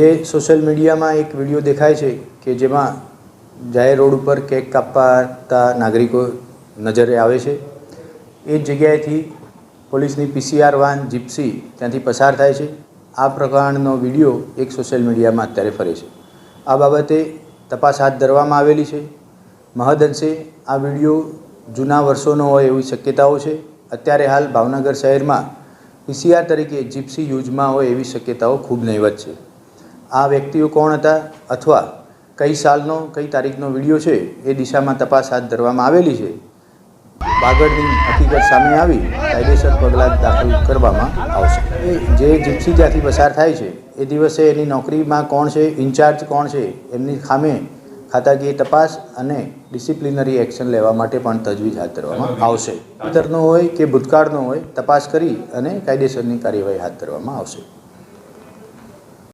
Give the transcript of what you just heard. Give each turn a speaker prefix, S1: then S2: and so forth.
S1: જે સોશિયલ મીડિયામાં એક વીડિયો દેખાય છે કે જેમાં જાહેર રોડ ઉપર કેક કાપતા નાગરિકો નજરે આવે છે. એ જ જગ્યાએથી પોલીસની પીસીઆર વાન જીપ્સી ત્યાંથી પસાર થાય છે. આ પ્રકારનો વીડિયો એક સોશિયલ મીડિયામાં અત્યારે ફરે છે. આ બાબતે તપાસ હાથ ધરવામાં આવેલી છે. મહદઅંશે આ વીડિયો જૂના વર્ષોનો હોય એવી શક્યતાઓ છે. અત્યારે હાલ ભાવનગર શહેરમાં પીસીઆર તરીકે જીપ્સી યુઝમાં હોય એવી શક્યતાઓ ખૂબ નહીવત છે. આ વ્યક્તિઓ કોણ હતા અથવા કઈ સાલનો, કઈ તારીખનો વીડિયો છે એ દિશામાં તપાસ હાથ ધરવામાં આવેલી છે. બાગડની હકીકત સામે આવી, કાયદેસર પગલાં દાખલ કરવામાં આવશે. જે જીપ્સી ત્યાંથી પસાર થાય છે, એ દિવસે એની નોકરીમાં કોણ છે, ઇન્ચાર્જ કોણ છે, એમની સામે ખાતાકીય તપાસ અને ડિસિપ્લિનરી એક્શન લેવા માટે પણ તજવીજ હાથ ધરવામાં આવશે. અંતરનો હોય કે ભૂતકાળનો હોય, તપાસ કરી અને કાયદેસરની કાર્યવાહી હાથ ધરવામાં આવશે.